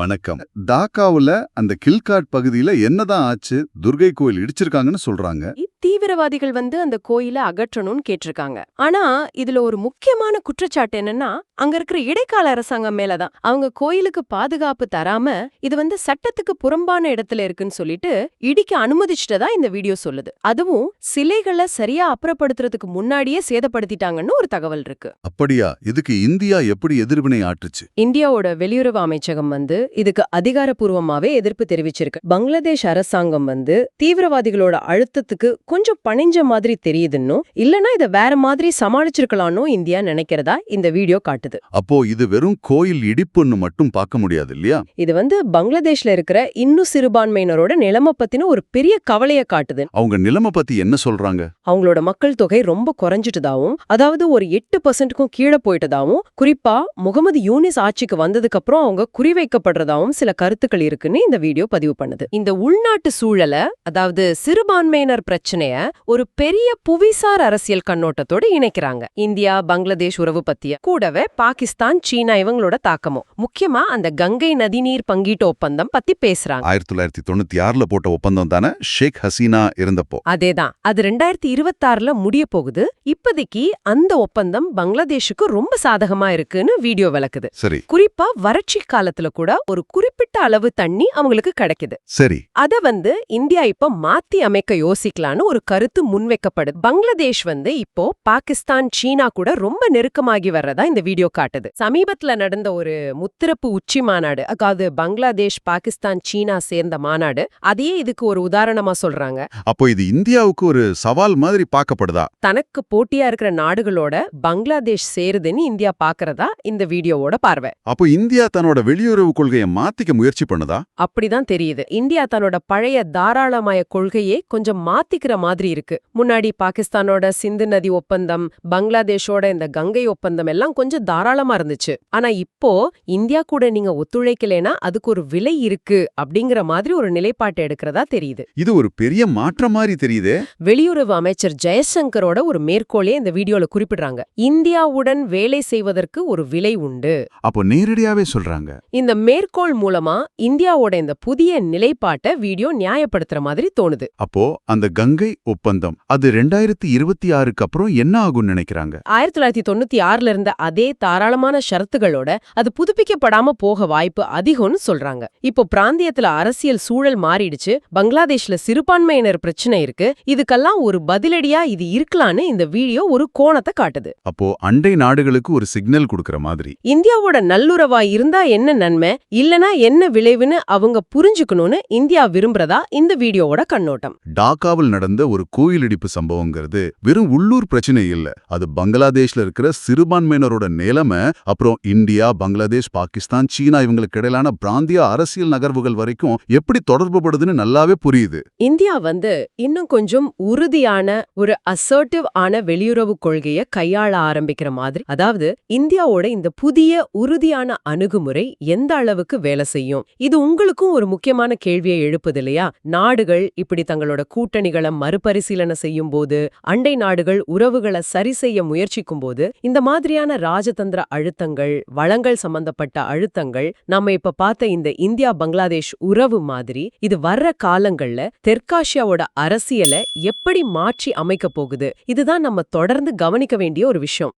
வணக்கம். தாக்காவுல அந்த கில்காட் பகுதியில என்னதான் ஆச்சு? துர்கை கோயில் இடிச்சிருக்காங்கன்னு சொல்றாங்க. தீவிரவாதிகள் வந்து அந்த கோயில அகற்றணும்னு கேட்டிருக்காங்க. ஆனா இதுல ஒரு முக்கியமான குற்றச்சாட்டு என்னன்னா அங்க இருக்கிற இடைக்கால அரசாங்கம் மேலதான். அவங்க கோயிலுக்கு பாதுகாப்பு தராம இது வந்து சட்டத்துக்கு புறம்பான இடத்துல இருக்குன்னு சொல்லிட்டு இடிக்க அனுமதிச்சிட்டதா இந்த வீடியோ சொல்லுது. அதுவும் சிலைகளை சரியா அப்புறப்படுத்துறதுக்கு முன்னாடியே சேதப்படுத்திட்டாங்கன்னு ஒரு தகவல் இருக்கு. அப்படியா? இதுக்கு இந்தியா எப்படி எதிர்வினை ஆற்றுச்சு? இந்தியாவோட வெளியுறவு அமைச்சகம் வந்து இதுக்கு அதிகாரப்பூர்வமாவே எதிர்ப்பு தெரிவிச்சிருக்கு. பங்களாதேஷ் அரசாங்கம் வந்து தீவிரவாதிகளோட அழுத்தத்துக்கு கொஞ்சம் பணிஞ்ச மாதிரி தெரியுதுன்னும் இல்லனா இத வேற மாதிரி சமாளிச்சிருக்கலாம்னு இந்தியா நினைக்கிறதா இந்த வீடியோ காட்டுது. அப்போ இது வெறும் கோயில் இடிப்புன்னு மட்டும் பார்க்க முடியாது இல்லையா? இது வந்து பங்களாதேஷ்ல இருக்கிற இன்னும் சிறுபான்மையினரோட நிலைமை பத்தின ஒரு பெரிய கவலைய காட்டுது. அவங்க நிலைமை பத்தி என்ன சொல்றாங்க? அவங்களோட மக்கள் தொகை ரொம்ப குறைஞ்சிட்டதாவும் அதாவது ஒரு எட்டு பர்சன்ட்டுக்கும் கீழே போயிட்டதாவும் குறிப்பா முகமது யூனிஸ் ஆட்சிக்கு வந்ததுக்கு அப்புறம் அவங்க குறிவைக்கப்படுறதாவும் சில கருத்துக்கள் இருக்குன்னு இந்த வீடியோ பதிவு பண்ணுது. இந்த உள்நாட்டு சூழல அதாவது சிறுபான்மையினர் பிரச்சனைய ஒரு பெரிய புவிசார் அரசியல் கண்ணோட்டத்தோட இணைக்கிறாங்க. இந்தியா பங்களாதேஷ் உறவு பத்திய கூடவே பாகிஸ்தான் சீனா இவங்களோட தாக்கமும். முக்கியமா அந்த கங்கை நதிநீர் பங்கீட்டு ஒப்பந்தம் பத்தி பேசுறாங்க. ஆயிரத்தி தொள்ளாயிரத்தி தொண்ணூத்தி ஆறுல போட்ட ஒப்பந்தம் தானே ஷேக் ஹசீனா இருந்தப்போ. அதேதான். அது ரெண்டாயிரத்தி இருபத்தாறுல முடிய போகுது இப்போதைக்கு அந்த ஒப்பந்தம் பங்களாதேஷுக்கு ரொம்ப சாதகமா இருக்குன்னு வீடியோ விளக்குது. சரி. குறிப்பா வறட்சி காலத்துல கூட ஒரு குறிப்பிட்ட அளவு தண்ணி அவங்களுக்கு கிடைக்குது. சரி. அத வந்து இந்தியா இப்ப மாத்தி அமைக்க யோசிக்கலான்னு ஒரு கருத்து முன்வைக்கப்படுது. பங்களாதேஷ் வந்து இப்போ பாகிஸ்தான் சீனா கூட ரொம்ப நெருக்கமாகி வர்றதா இந்த வீடியோ காட்டுது. சமீபத்துல நடந்த ஒரு முத்திரப்பு உச்சி மாநாடு அதாவது பங்களாதேஷ் பாகிஸ்தான் சீனா சேர்ந்த மாநாடு அதையே இதுக்கு ஒரு உதாரணமா சொல்றாங்க. அப்போ இது இந்தியாவுக்கு ஒரு சவால் மாதிரி பார்க்கப்படுதா? தனக்கு போட்டியா இருக்கிற நாடுகளோட பங்களாதேஷ் சேருதுன்னு இந்தியா பாக்குறதா இந்த வீடியோவோட பார்வை. அப்போ இந்தியா தன்னோட வெளியுறவு கொள்கையை மாத்திக்க முயற்சி பண்ணுதா? அப்படிதான் தெரியுது. இந்தியா தன்னோட பழைய தாராளமய கொள்கையே கொஞ்சம் மாத்திக்கிற மாதிரி இருக்கு. முன்னாடி பாகிஸ்தானோட சிந்து நதி ஒப்பந்தம் பங்களாதேஷோட இந்த கங்கை ஒப்பந்தம் எல்லாம் கொஞ்சம் தாராளமா இருந்துச்சு. ஆனா இப்போ இந்தியா கூட நீங்க ஒத்துழைக்கலைன்னா அதுக்கு ஒரு விலை இருக்கு அப்படிங்கிற மாதிரி ஒரு நிலைப்பாட்டை எடுக்கிறதா தெரியுது. இது ஒரு பெரிய மாற்றம் மாதிரி தெரியுதே. வெளியுறவு அமைச்சர் ஜெயசங்கரோட ஒரு மேற்கோளே இந்த வீடியோல குறிப்பிடுறாங்க. இந்தியாவுடன் வேலை செய்வதற்கு ஒரு விலை உண்டு. அப்போ நேரடியாவே சொல்றாங்க. இந்த மேற்கோள் மூலமா இந்தியாவோட இந்த புதிய நிலைப்பாட்டை வீடியோ நியாயப்படுத்துற மாதிரி தோணுது. அப்போ அந்த கங்கை ஒப்பந்தம். அது ரெண்டாயிரத்தி இருபத்தி ஆறுக்கு அப்புறம் என்ன ஆகும்னு நினைக்கிறாங்க? ஆயிரத்தி தொள்ளாயிரத்தி தொண்ணூத்தி ஆறுல இருந்த அதே தாராளமான ஷரத்துகளோட அது புதுப்பிக்கப்படாம போக வாய்ப்பு அதிகம்னு சொல்றாங்க. இப்போ பிராந்தியத்துல அரசியல் சூழல் மாறிடுச்சு பங்களாதேஷ்ல சிறுபான்மையினர் பிரச்சனை இருக்கு இதுக்கெல்லாம் ஒரு பதிலடியா இது இருக்கலான்னு இந்த வீடியோ ஒரு கோணத்தை காட்டுது. அப்போ அண்டை நாடுகளுக்கு ஒரு சிக்னல் கொடுக்கற மாதிரி. இந்தியாவோட நல்லுறவா இருந்தா என்ன நன்மை இல்லனா என்ன விளைவுன்னு அவங்க புரிஞ்சுக்கணும்னு இந்தியா விரும்புறதா இந்த வீடியோவோட கண்ணோட்டம். டாக்காவில் நடந்த ஒரு கோயில் இடிப்பு சம்பவங்கிறது வெறும் உள்ளூர் பிரச்சனை இல்ல. அது பங்களாதேஷ்ல இருக்கிற சிறுபான்மையினரோட நிலைமை அப்புறம் இந்தியா பங்களாதேஷ் பாகிஸ்தான் சீனா இவங்களுக்கு இடையிலான பிராந்திய அரசியல் நகர்வுகள் வரைக்கும் எப்படி தொடர்புபடுதுன்னு நல்லாவே புரியுது. இந்தியா வந்து இன்னும் கொஞ்சம் உறுதியான ஒரு அசர்ட்டிவ் ஆன வெளியுறவு கொள்கையை கையாள ஆரம்பிக்கிற மாதிரி அதாவது இந்தியாவோட இந்த புதிய உறுதியான அணுகுமுறை எந்த அளவுக்கு வேலை செய்யும்? இது உங்களுக்கும் ஒரு முக்கியமான கேள்வியை எழுப்புது இல்லையா? நாடுகள் இப்படி தங்களோட கூட்டணிகளை மறுபரிசீலனை செய்யும் போது அண்டை நாடுகள் உறவுகளை சரி செய்ய முயற்சிக்கும் போது இந்த மாதிரியான ராஜதந்திர அழுத்தங்கள் வளங்கள் சம்பந்தப்பட்ட அழுத்தங்கள் நம்ம இப்ப பார்த்த இந்த இந்தியா பங்களாதேஷ் உறவு மாதிரி இது வர்ற காலங்கள்ல தெற்காசியாவோட அரசியலை எப்படி மாற்றி அமைக்க போகுது இதுதான் நம்ம தொடர்ந்து கவனிக்க வேண்டிய ஒரு விஷயம்.